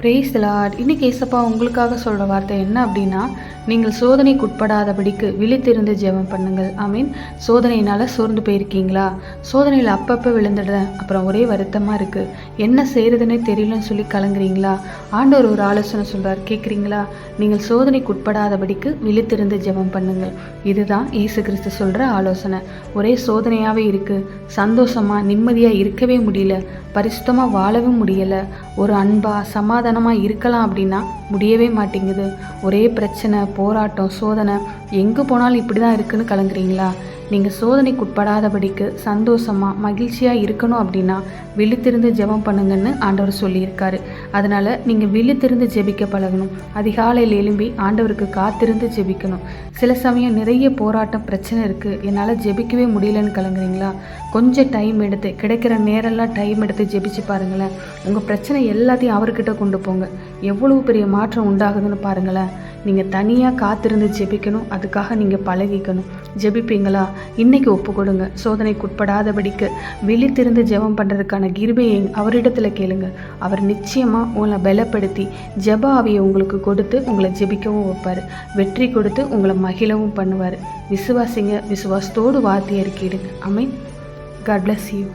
Brace Lord இன்னைக்கு ஏசப்பா உங்களுக்காக சொல்கிற வார்த்தை என்ன அப்படின்னா நீங்கள் சோதனைக்கு உட்படாதபடிக்கு விழித்திருந்து ஜெபம் பண்ணுங்கள். ஐ மீன் சோதனையினால் சோர்ந்து போயிருக்கீங்களா? சோதனையில் அப்பப்போ விழுந்துடுறேன். அப்புறம் ஒரே வருத்தமாக இருக்குது என்ன செய்கிறதுனே தெரியலன்னு சொல்லி கலங்குறீங்களா? ஆண்டவர் ஒரு ஆலோசனை சொல்கிறார் கேட்குறீங்களா நீங்கள் சோதனைக்கு உட்படாதபடிக்கு விழித்திருந்து ஜெபம் பண்ணுங்கள். இதுதான் இயேசு கிறிஸ்து சொல்கிற ஆலோசனை. ஒரே சோதனையாகவே இருக்குது சந்தோஷமாக நிம்மதியாக இருக்கவே முடியல. பரிசுத்தமாக வாழவும் முடியலை. ஒரு அன்பாக சமாதானமாக இருக்கலாம் அப்படின்னா முடியவே மாட்டேங்குது. ஒரே பிரச்சனை போராட்டம் சோதனை. எங்கே போனாலும் இப்படி தான் இருக்குன்னு கலங்குறீங்களா? நீங்கள் சோதனைக்குட்படாதபடிக்கு சந்தோஷமாக மகிழ்ச்சியாக இருக்கணும் அப்படின்னா விழித்திருந்து ஜெபம் பண்ணுங்கன்னு ஆண்டவர் சொல்லியிருக்காரு. அதனால் நீங்கள் விழித்திருந்து ஜெபிக்க பழகணும். அதிகாலையில் எழும்பி ஆண்டவருக்கு காத்திருந்து ஜெபிக்கணும். சில சமயம் நிறைய போராட்டம் பிரச்சனை இருக்குது என்னால் ஜெபிக்கவே முடியலன்னு கலங்குறீங்களா கொஞ்சம் டைம் எடுத்து கிடைக்கிற நேரம்லாம் டைம் எடுத்து ஜெபிச்சு பாருங்களேன். உங்கள் பிரச்சனை எல்லாத்தையும் அவர்கிட்ட கொண்டு போங்க. எவ்வளவு பெரிய மாற்றம் உண்டாகுதுன்னு பாருங்களேன். நீங்கள் தனியாக காத்திருந்து ஜெபிக்கணும். அதுக்காக நீங்கள் பழகிக்கணும். ஜெபிப்பீங்களா? இன்னைக்கு ஒப்பு கொடுங்க சோதனைக்கு உட்படாதபடிக்கு விழித்திருந்து ஜெபம் பண்ணுறதுக்கான கிருபையை அவரிடத்துல கேளுங்க. அவர் நிச்சயமாக உங்களை பலப்படுத்தி ஜப ஆவியை உங்களுக்கு கொடுத்து உங்களை ஜெபிக்கவும் வைப்பார். வெற்றி கொடுத்து உங்களை மகிழவும் பண்ணுவார். விசுவாசிங்க. விசுவாசத்தோடு வார்த்தையை இருக்கிடுங்க I mean God bless you